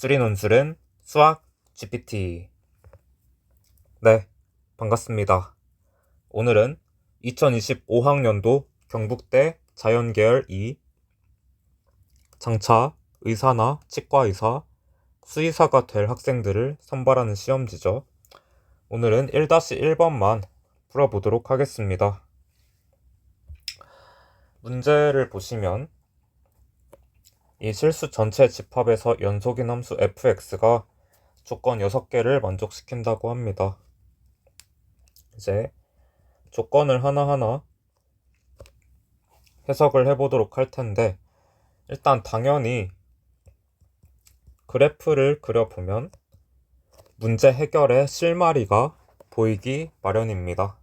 쓰리 논술은 수학 GPT. 네, 반갑습니다. 오늘은 2025학년도 경북대 자연계열 2 장차 의사나 치과의사, 수의사가 될 학생들을 선발하는 시험지죠. 오늘은 1-1번만 풀어보도록 하겠습니다. 문제를 보시면 이 실수 전체 집합에서 연속인 함수 fx가 조건 6개를 만족시킨다고 합니다. 이제 조건을 하나하나 해석을 해보도록 할 텐데 일단 당연히 그래프를 그려보면 문제 해결의 실마리가 보이기 마련입니다.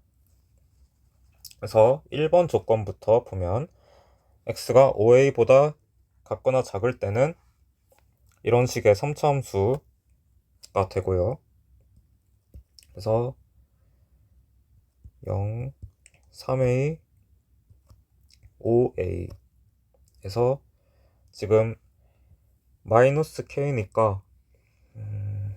그래서 1번 조건부터 보면 x가 5a보다 같거나 작을 때는 이런 식의 3차함수가 되고요. 그래서 0, 3a, 5a 에서 지금 마이너스 k니까 음,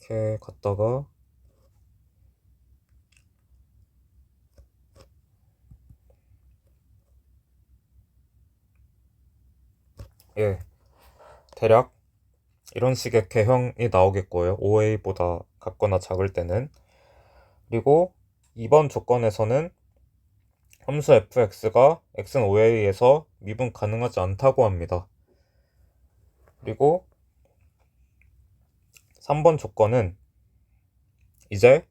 이렇게 갔다가 예, 대략 이런 식의 개형이 나오겠고요. 5a보다 같거나 작을 때는. 그리고 2번 조건에서는 함수 fx가 x는 5a에서 미분 가능하지 않다고 합니다. 그리고 3번 조건은 이제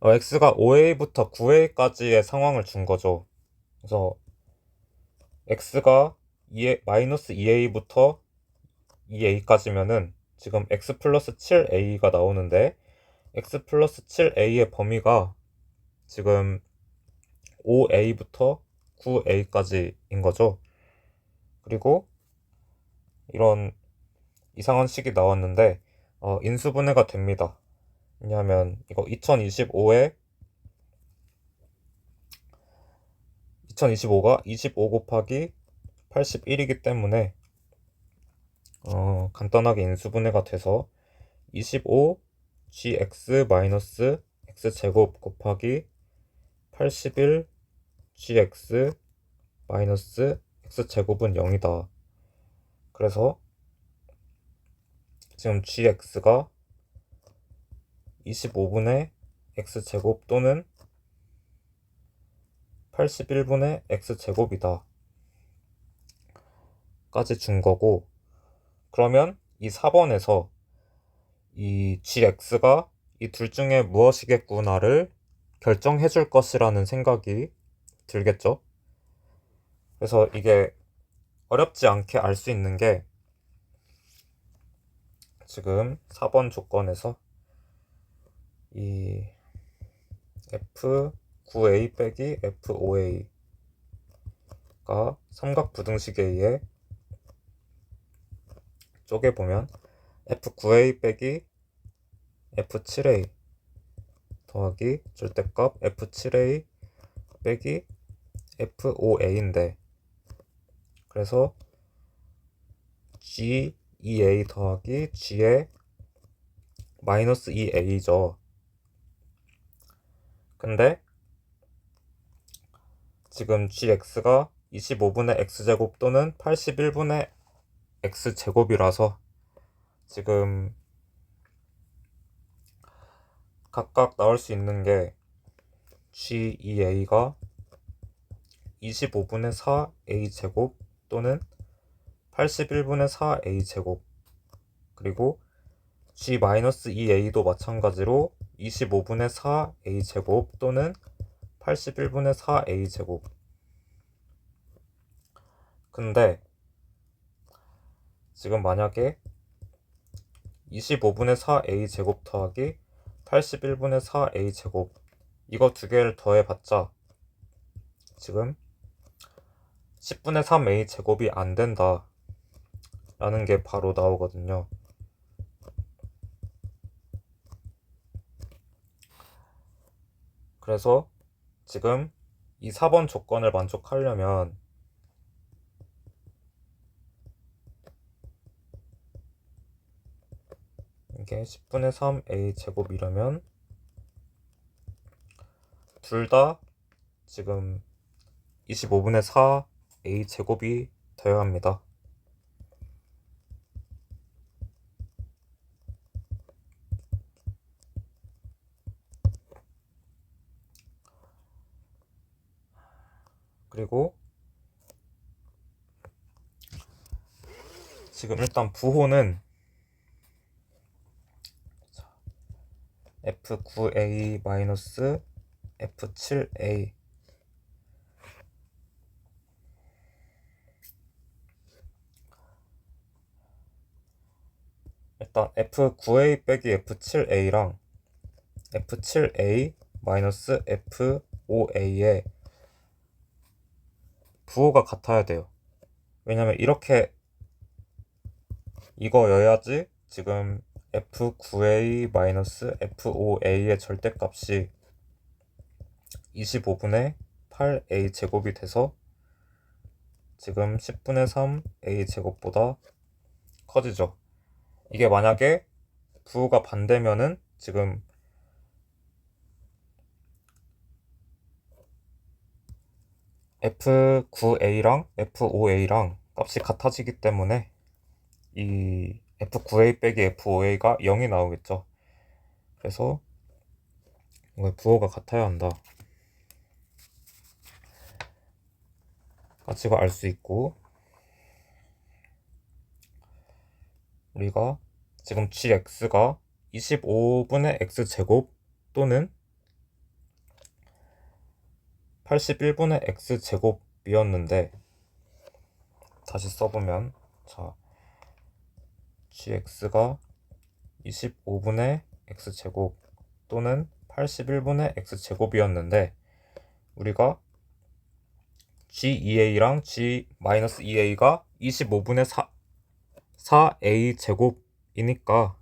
어, x가 5a부터 9a까지의 상황을 준 거죠. 그래서 x가 2A, 마이너스 2a부터 2a까지면은 지금 x 플러스 7a가 나오는데 x 플러스 7a의 범위가 지금 5a부터 9a까지인 거죠. 그리고 이런 이상한 식이 나왔는데 어, 인수분해가 됩니다. 왜냐하면 이거 2025에 2025가 25 곱하기 81이기 때문에 어, 간단하게 인수분해가 돼서 25 gx 마이너스 x제곱 곱하기 81 gx 마이너스 x제곱은 0이다. 그래서 지금 gx가 25분의 x제곱 또는 81분의 x제곱이다. 까지 준 거고 그러면 이 4번에서 이 gx가 이 둘 중에 무엇이겠구나를 결정해 줄 것이라는 생각이 들겠죠. 그래서 이게 어렵지 않게 알 수 있는 게 지금 4번 조건에서 이 f9a 빼기 f5a가 삼각부등식에 의 해 쪼개 보면 f9a 빼기 f7a 더하기 절대값 f7a 빼기 f5a인데 그래서 g2a 더하기 g의 마이너스 2a죠. 근데 지금 gx가 25분의 x제곱 또는 81분의 x제곱이라서 지금 각각 나올 수 있는 게 g2a가 25분의 4a제곱 또는 81분의 4a제곱 그리고 g-2a도 마찬가지로 25분의 4a제곱 또는 81분의 4a제곱. 근데 지금 만약에 25분의 4a 제곱 더하기 81분의 4a 제곱 이거 두 개를 더해봤자 지금 10분의 3a 제곱이 안 된다 라는 게 바로 나오거든요. 그래서 지금 이 4번 조건을 만족하려면 이게 10분의 3a 제곱 이라면 둘 다 지금 25분의 4a 제곱이 되어야 합니다. 그리고 지금 일단 부호는 F9A 마이너스 F7A 일단 F9A 빼기 F7A랑 F7A 마이너스 F5A의 부호가 같아야 돼요. 왜냐면 이렇게 이거여야지 지금 F9A 마이너스 F5A의 절대값이 25분의 8A 제곱이 돼서 지금 10분의 3A 제곱보다 커지죠. 이게 만약에 부호가 반대면은 지금 F9A랑 F5A랑 값이 같아지기 때문에 이 F9A 빼기 F5A가 0이 나오겠죠. 그래서 이거 부호가 같아야 한다. 가치가 알 수 있고 우리가 지금 gx가 25분의 x제곱 또는 81분의 x제곱이었는데 다시 써보면 자 gx가 25분의 x제곱 또는 81분의 x제곱이었는데 우리가 g2a랑 g-2a가 25분의 4, 4a 제곱이니까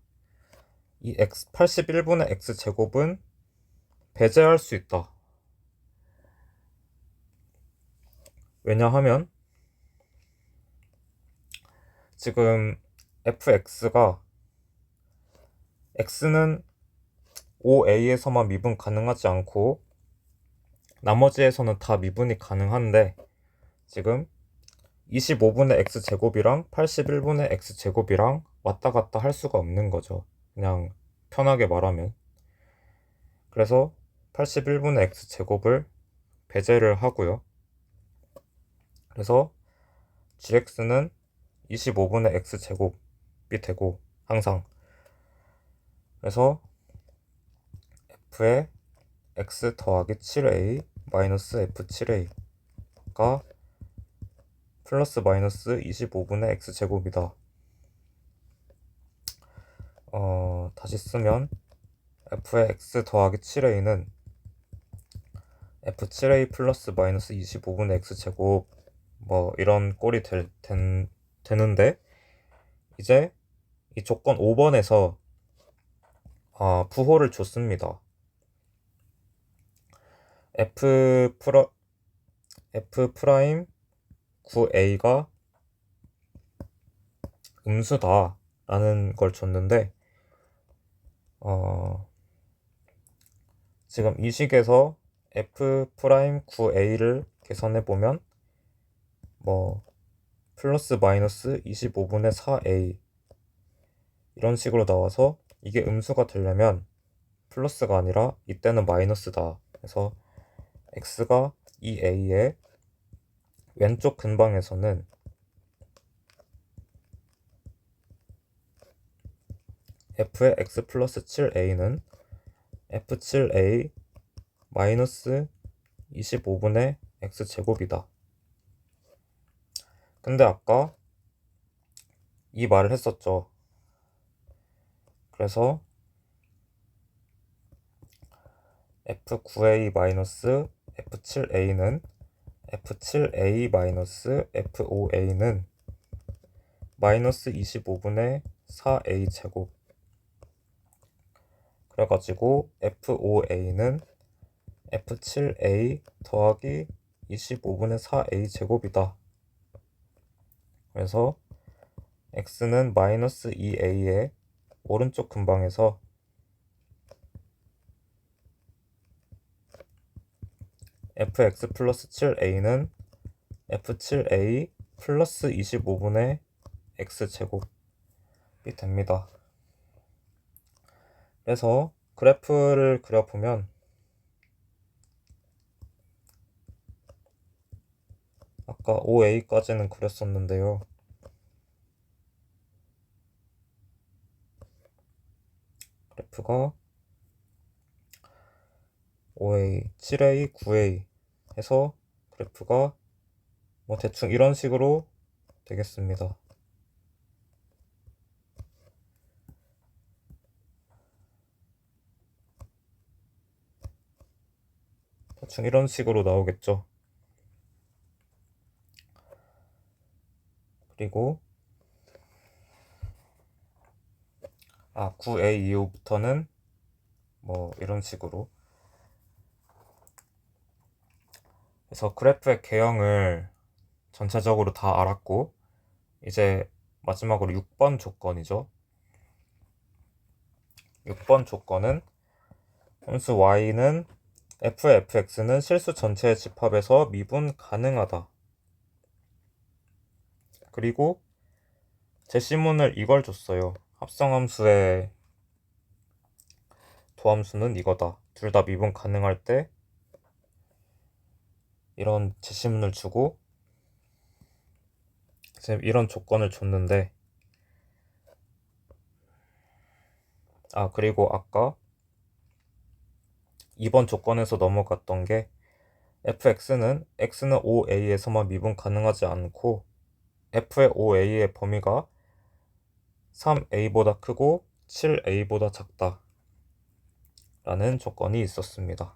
이 x 81분의 x제곱은 배제할 수 있다. 왜냐하면 지금 fx가 x는 5a에서만 미분 가능하지 않고 나머지에서는 다 미분이 가능한데 지금 25분의 x제곱이랑 81분의 x제곱이랑 왔다 갔다 할 수가 없는 거죠. 그냥 편하게 말하면. 그래서 81분의 x제곱을 배제를 하고요. 그래서 gx는 25분의 x제곱이 되고 항상 그래서 f의 x 더하기 7a 마이너스 f7a가 플러스 마이너스 25분의 x제곱이다. 어, 다시 쓰면 f의 x 더하기 7a는 f7a 플러스 마이너스 25분의 x제곱 뭐 이런 꼴이 될, 된, 되는데 이제 이 조건 5번에서 아, 부호를 줬습니다. f 프로 f 프라임 9a가 음수다라는 걸 줬는데 어, 지금 이 식에서 f 프라임 9a를 계산해 보면 뭐 플러스 마이너스 25분의 4a 이런 식으로 나와서 이게 음수가 되려면 플러스가 아니라 이때는 마이너스다. 그래서 x가 2a의 왼쪽 근방에서는 f의 x 플러스 7a는 f7a 마이너스 25분의 x제곱이다. 근데 아까 이 말을 했었죠. 그래서 f9a 마이너스 f7a는 f7a 마이너스 f5a는 마이너스 25분의 4a 제곱 그래가지고 f5a는 f7a 더하기 25분의 4a 제곱이다. 그래서 x는 마이너스 2a의 오른쪽 근방에서 fx 플러스 7a는 f7a 플러스 25분의 x제곱이 됩니다. 그래서 그래프를 그려보면 아까 5a까지는 그렸었는데요. 그래프가 5a, 7a, 9a 해서 그래프가 뭐 대충 이런 식으로 되겠습니다. 대충 이런 식으로 나오겠죠. 그리고 아 9a 이후부터는 뭐 이런 식으로 그래서 그래프의 개형을 전체적으로 다 알았고 이제 마지막으로 6번 조건이죠. 6번 조건은 함수 y는 f의 fx는 실수 전체의 집합에서 미분 가능하다. 그리고 제시문을 이걸 줬어요. 합성함수의 도함수는 이거다. 둘 다 미분 가능할 때 이런 제시문을 주고 이런 조건을 줬는데 아 그리고 아까 2번 조건에서 넘어갔던 게 fx는 x는 5a에서만 미분 가능하지 않고 f의 5a의 범위가 3a보다 크고 7a보다 작다 라는 조건이 있었습니다.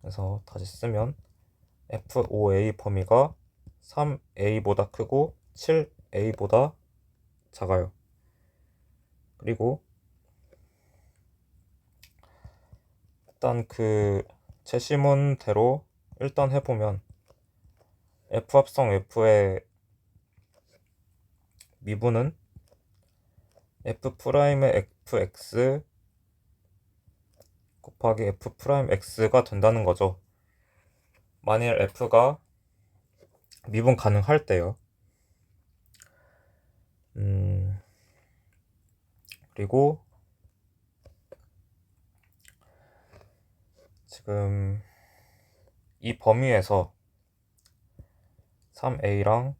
그래서 다시 쓰면 f5a 범위가 3a보다 크고 7a보다 작아요. 그리고 일단 그 제시문대로 일단 해보면 f 합성 f의 미분은 f 프라임의 fx 곱하기 f 프라임 x가 된다는 거죠. 만일 f가 미분 가능할 때요. 음, 그리고 지금 이 범위에서 3a랑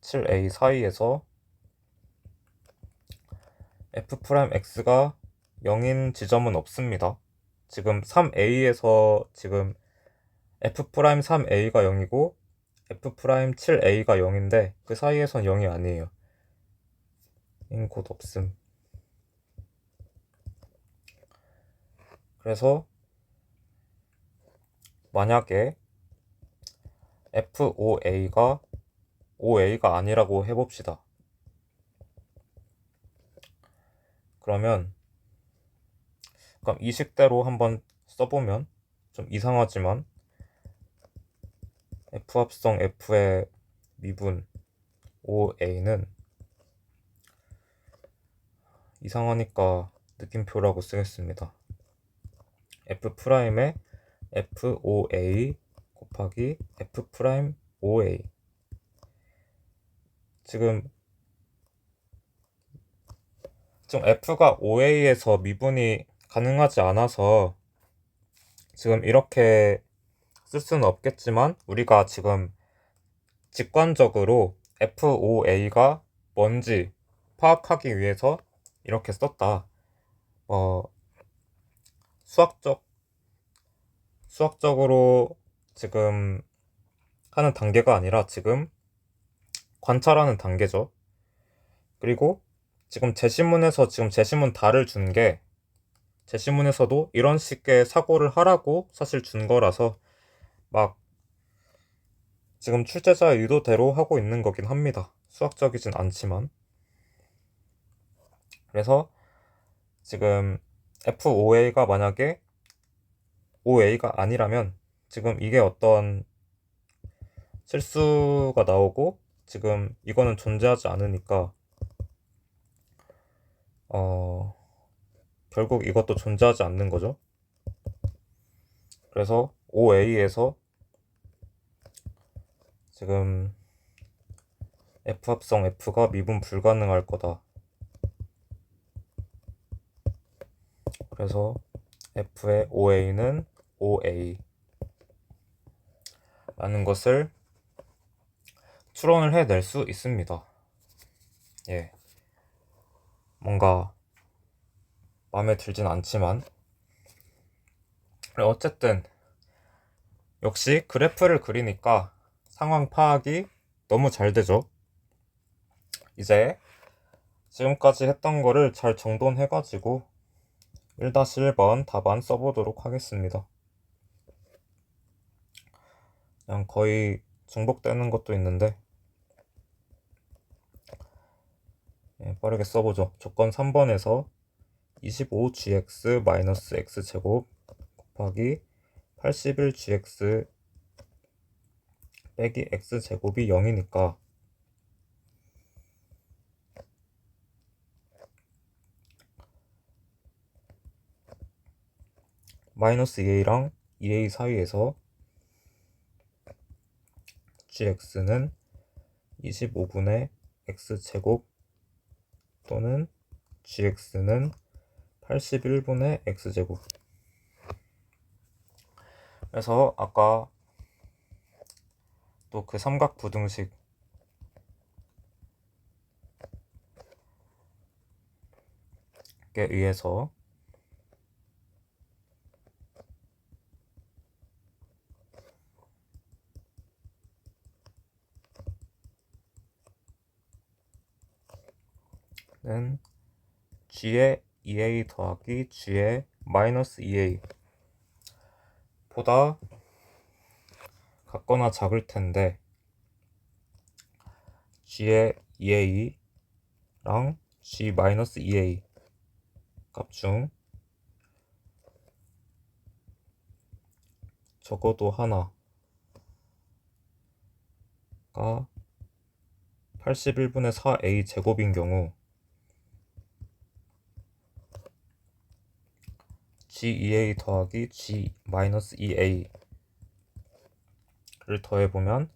7a 사이에서 f'x가 0인 지점은 없습니다. 지금 3a에서 지금 f'3a가 0이고 f'7a가 0인데 그 사이에선 0이 아니에요. 인곧 없음. 그래서 만약에 f5a가 5a가 아니라고 해봅시다. 그러면 그럼 이 식대로 한번 써보면 좀 이상하지만 f 합성 f의 미분 5a는 이상하니까 느낌표라고 쓰겠습니다. f 프라임의 f5a 곱하기 f 프라임 5a 지금 지금 f가 5a에서 미분이 가능하지 않아서 지금 이렇게 쓸 수는 없겠지만 우리가 지금 직관적으로 F5A가 뭔지 파악하기 위해서 이렇게 썼다. 어, 수학적, 수학적으로 지금 하는 단계가 아니라 지금 관찰하는 단계죠. 그리고 지금 제시문에서 지금 제시문 달을 준 게 제시문에서도 이런 식의 사고를 하라고 사실 준 거라서 막 지금 출제자의 의도대로 하고 있는 거긴 합니다. 수학적이진 않지만. 그래서 지금 F5A가 만약에 5A가 아니라면 지금 이게 어떤 실수가 나오고 지금 이거는 존재하지 않으니까 어 결국 이것도 존재하지 않는 거죠. 그래서 5A에서 지금 F 합성 F가 미분 불가능할 거다. 그래서 F의 OA는 OA 라는 것을 추론을 해낼 수 있습니다. 예. 뭔가 마음에 들진 않지만 어쨌든 역시 그래프를 그리니까 상황 파악이 너무 잘 되죠. 이제 지금까지 했던 거를 잘 정돈해가지고 1-1번 답안 써보도록 하겠습니다. 그냥 거의 중복되는 것도 있는데 예, 빠르게 써보죠. 조건 3번에서 25gx-x제곱 곱하기 81gx 빼기 x제곱이 0이니까 마이너스 2a랑 2a 사이에서 gx는 25분의 x제곱 또는 gx는 81분의 x제곱. 그래서 아까 또 그 삼각 부등식 에 의해서 는 g의 2a 더하기 g의 마이너스 2a 보다 같거나 작을 텐데 g의 2a랑 g 마이너스 2a 값 중 적어도 하나가 81분의 4a 제곱인 경우 g2a 더하기 g-2a를 더해보면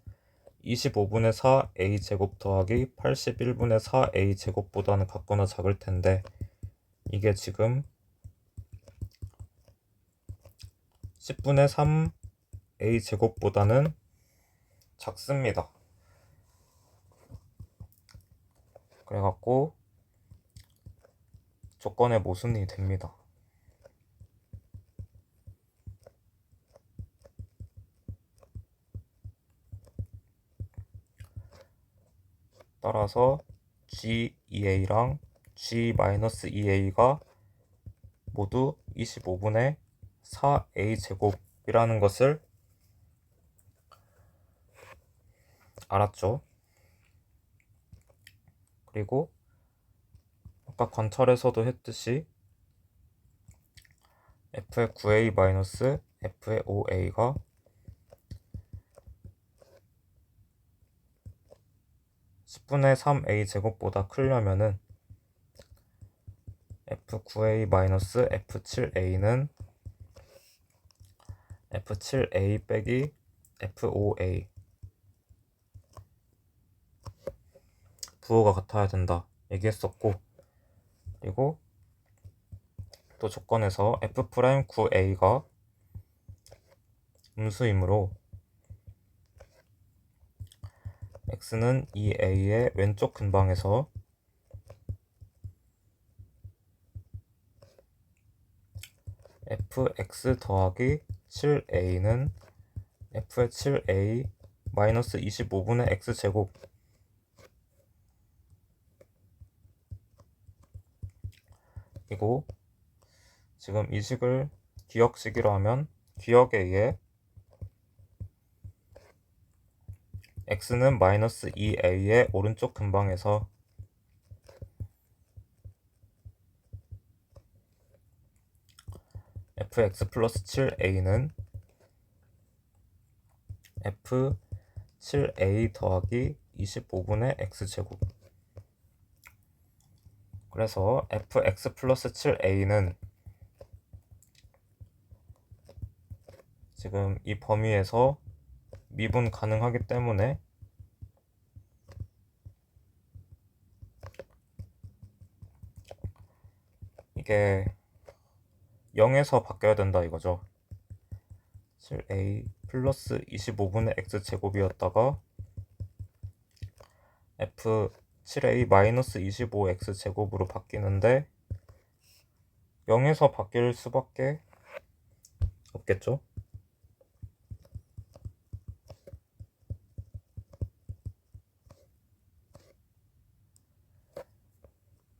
25분의 4a 제곱 더하기 81분의 4a 제곱보다는 같거나 작을 텐데 이게 지금 10분의 3a 제곱보다는 작습니다. 그래갖고 조건의 모순이 됩니다. 따라서 G2A랑 G-2A가 모두 25분의 4A 제곱이라는 것을 알았죠. 그리고 아까 관찰에서도 했듯이 F의 9A- F의 5A가 10분의 3a 제곱보다 크려면은 f9a-f7a는 f7a 빼기 f5a 부호가 같아야 된다. 얘기했었고. 그리고 또 조건에서 f'9a가 음수이므로 x는 2a의 왼쪽 근방에서 fx 더하기 7a는 f의 7a 마이너스 25분의 x제곱. 이고 지금 이 식을 기억식이라 하면 기억에 의해 x는 마이너스 2a의 오른쪽 근방에서 fx 플러스 7a는 f 7a 더하기 25분의 x제곱. 그래서 fx 플러스 7a는 지금 이 범위에서 미분 가능하기 때문에 이게 0에서 바뀌어야 된다 이거죠. 7a 플러스 25분의 x제곱이었다가 f 7a 마이너스 25x제곱으로 바뀌는데 0에서 바뀔 수밖에 없겠죠.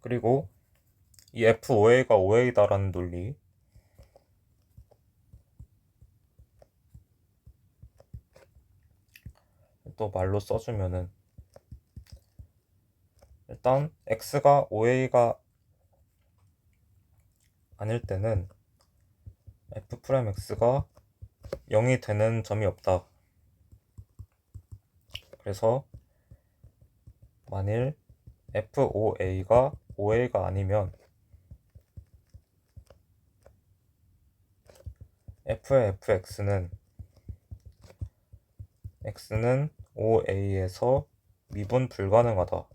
그리고 이 F5A가 5A다라는 논리 또 말로 써주면은 일단 X가 5A가 아닐 때는 F'X가 0이 되는 점이 없다. 그래서 만일 F5A가 5A가 아니면 F의 fx는 x는 5a에서 미분 불가능하다.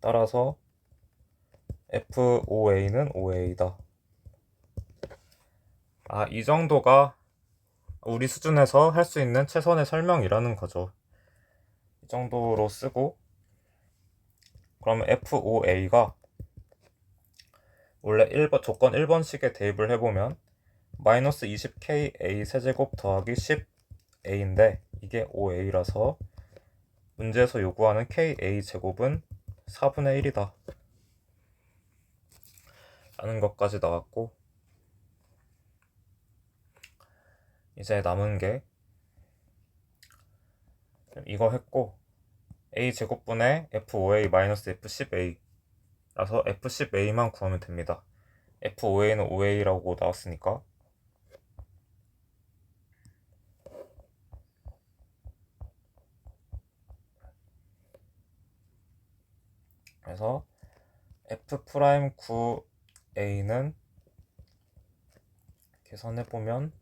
따라서 f5a는 5a다. 아, 이 정도가 우리 수준에서 할 수 있는 최선의 설명이라는 거죠. 이 정도로 쓰고 그러면 f5a가 원래 1번, 조건 1번식에 대입을 해보면 마이너스 20ka 세제곱 더하기 10a인데 이게 5a라서 문제에서 요구하는 ka 제곱은 4분의 1이다. 라는 것까지 나왔고 이제 남은 게 이거 했고 a 제곱분의 f5a 마이너스 f10a 라서 F10A만 구하면 됩니다. F5A는 5A라고 나왔으니까 그래서 F'9A는 계산해 보면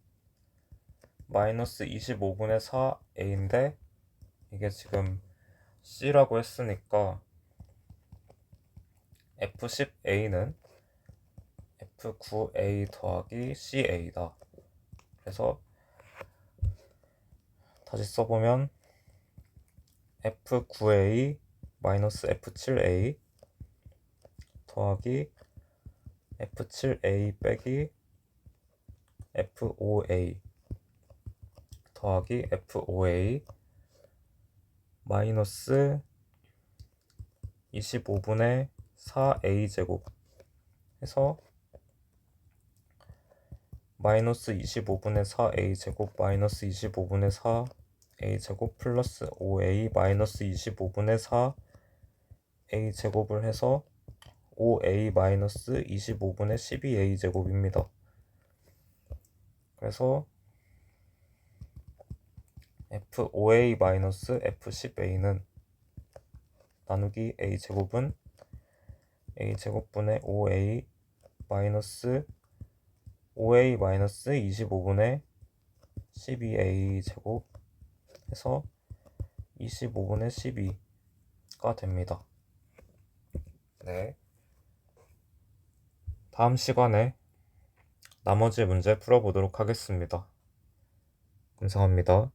마이너스 25분의 4A인데 이게 지금 C라고 했으니까 F10A는 F9A 더하기 CA다. 그래서 다시 써보면 F9A 마이너스 F7A 더하기 F7A 빼기 F5A 더하기 F5A 마이너스 25분의 4a제곱 해서 마이너스 25분의 4a제곱 마이너스 25분의 4a제곱 플러스 5a 마이너스 25분의 4a제곱을 해서 5a 마이너스 25분의 12a제곱입니다. 그래서 f5a 마이너스 f10a는 나누기 a제곱은 a 제곱분의 5a 마이너스 5a 마이너스 25분의 12a 제곱 해서 25분의 12가 됩니다. 네. 다음 시간에 나머지 문제 풀어보도록 하겠습니다. 감사합니다.